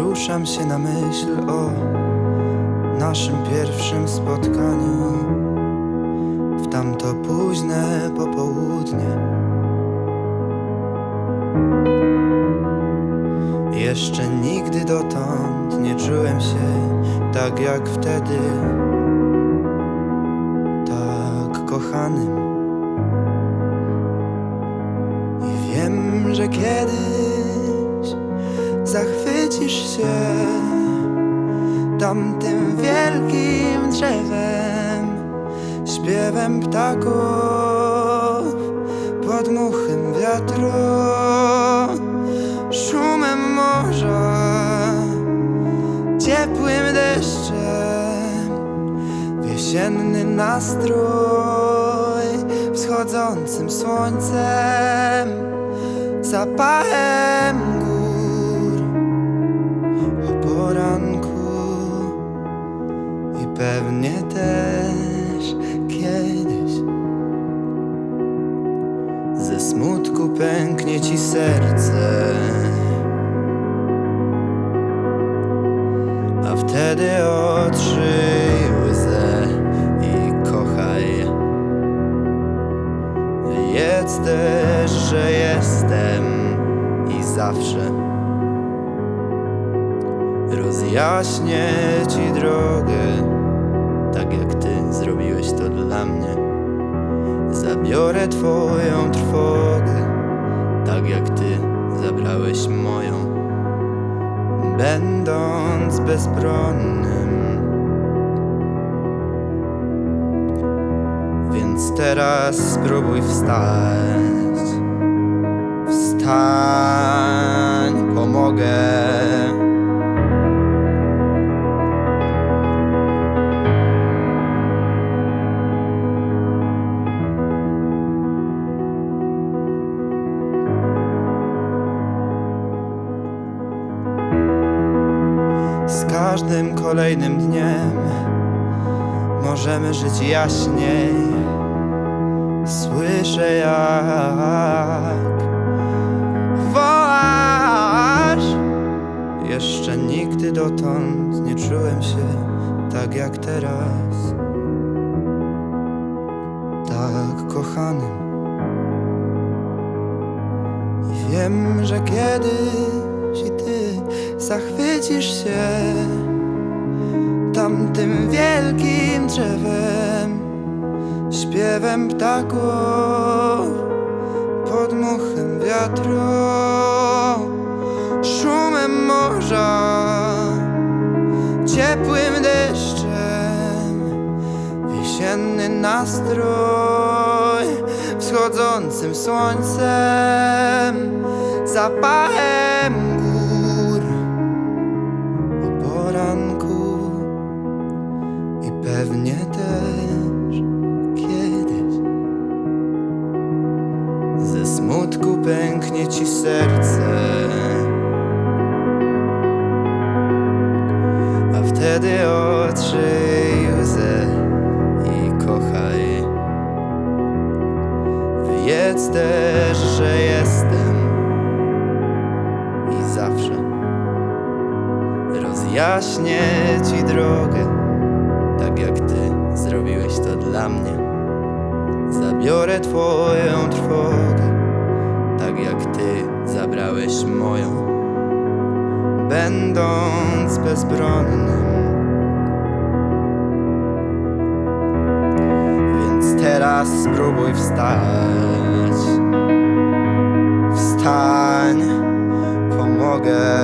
Wzruszam się na myśl o naszym pierwszym spotkaniu w tamto późne popołudnie. Jeszcze nigdy dotąd nie czułem się tak jak wtedy, tak kochanym. I wiem, że kiedyś zachwycisz się tamtym wielkim drzewem, śpiewem ptaków, podmuchem wiatru, szumem morza, ciepłym deszczem, jesienny nastrój, wschodzącym słońcem, zapachem pewnie też kiedyś ze smutku pęknie ci serce. A wtedy otrzyj łzę i kochaj. Wiedz też, że jestem i zawsze rozjaśnię ci drogę, tak jak ty zrobiłeś to dla mnie. Zabiorę twoją trwogę, tak jak ty zabrałeś moją, będąc bezbronnym. Więc teraz spróbuj wstać. Z każdym kolejnym dniem możemy żyć jaśniej. Słyszę jak wołasz. Jeszcze nigdy dotąd nie czułem się tak jak teraz. Tak kochanym. I wiem, że kiedyś zachwycisz się tamtym wielkim drzewem, śpiewem ptaków, podmuchem wiatru, szumem morza, ciepłym deszczem, jesienny nastrój, wschodzącym słońcem, zapachem pęknie ci serce, a wtedy otrzyj łzę i kochaj. Wiedz też, że jestem i zawsze rozjaśnię ci drogę, tak jak ty zrobiłeś to dla mnie. Zabiorę twoją trwogę, tak jak ty zabrałeś moją, będąc bezbronnym. Więc teraz spróbuj wstać. Wstań, pomogę.